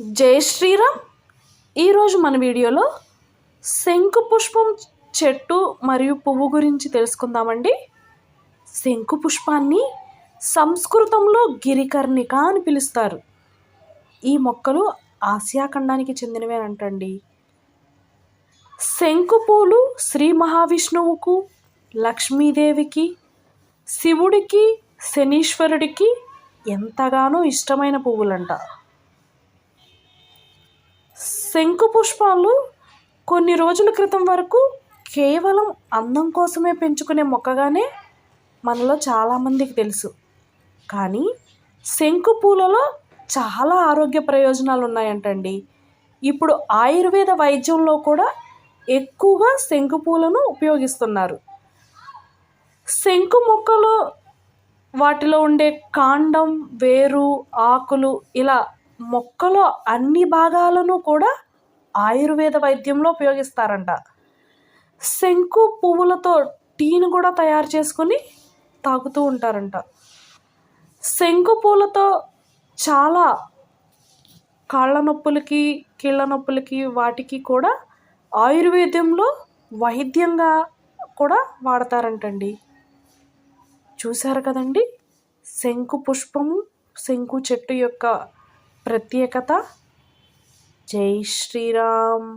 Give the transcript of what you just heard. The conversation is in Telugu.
జై శ్రీరామ్. ఈరోజు మన వీడియోలో శంకు పుష్పం చెట్టు మరియు పువ్వు గురించి తెలుసుకుందామండి. శంకు పుష్పాన్ని సంస్కృతంలో గిరికర్ణిక అని పిలుస్తారు. ఈ మొక్కలు ఆసియా ఖండానికి చెందినవేనంటండి. శంకు పూలు శ్రీ మహావిష్ణువుకు లక్ష్మీదేవికి శివుడికి శనీశ్వరుడికి ఎంతగానో ఇష్టమైన పువ్వులంట. శంకు పుష్పాలు కొన్ని రోజుల క్రితం వరకు కేవలం అందం కోసమే పెంచుకునే మొక్కగానే మనలో చాలామందికి తెలుసు. కానీ శంకు పూలలో చాలా ఆరోగ్య ప్రయోజనాలు ఉన్నాయంటండి ఇప్పుడు ఆయుర్వేద వైద్యంలో కూడా ఎక్కువగా శంకు పూలను ఉపయోగిస్తున్నారు. శంకు మొక్కలు వాటిలో ఉండే కాండం వేరు ఆకులు ఇలా మొక్కలో అన్ని భాగాలను కూడా ఆయుర్వేద వైద్యంలో ఉపయోగిస్తారంట. శంకు పువ్వులతో టీని కూడా తయారు చేసుకొని తాగుతూ ఉంటారంట. శంకు పూలతో చాలా కాళ్ళ నొప్పులకి కీళ్ళ నొప్పులకి వాటికి కూడా ఆయుర్వేదంలో వైద్యంగా కూడా వాడతారంటండి. చూశారు కదండి? శంకు పుష్పము శంకు చెట్టు యొక్క ప్రత్యేకత జై శ్రీరామ్